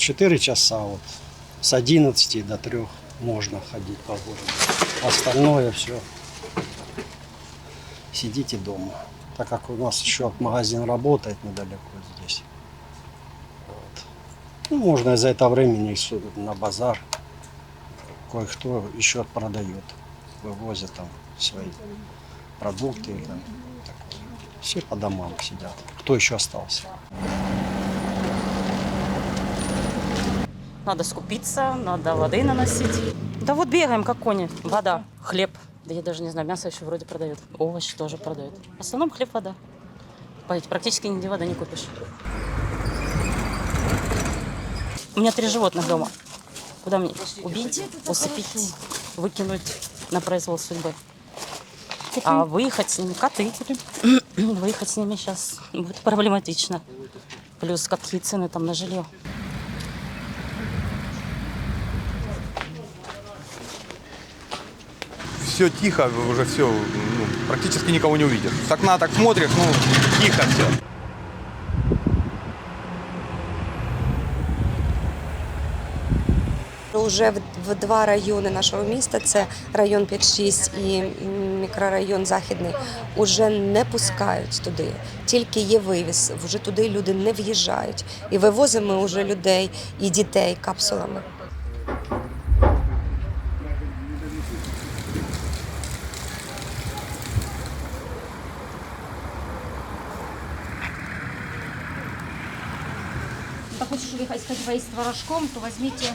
4 часа вот с 11 до 3 можно ходить по городу. Остальное все сидите дома. Так как у нас еще магазин работает недалеко здесь. Вот. Ну, можно за это су- на базар. Кое-кто еще продает, вывозят там свои продукты. там. Все по домам сидят. Кто еще остался? Надо скупиться, надо воды наносить. Да вот бегаем, как кони. Вода, хлеб. Да я даже не знаю, мясо еще вроде продают. Овощи тоже продают. В основном хлеб, вода. Практически нигде воды не купишь. У меня три животных дома. Куда мне? Убить, усыпить, выкинуть на произвол судьбы. А выехать с ними, коты. Выехать с ними сейчас будет проблематично. Плюс какие цены там на жилье. Все тихо, уже все, практически никого не увидишь. С окна так смотришь, ну, тихо все. Уже в, в два райони нашого міста це район 5-6 і мікрорайон Західний. Уже не пускають туди. Тільки є вивіз. Вже туди люди не в'їжджають. І вивозимо вже людей і дітей капсулами. кто хочешь уехать хотите поесть творожком, то возьмите.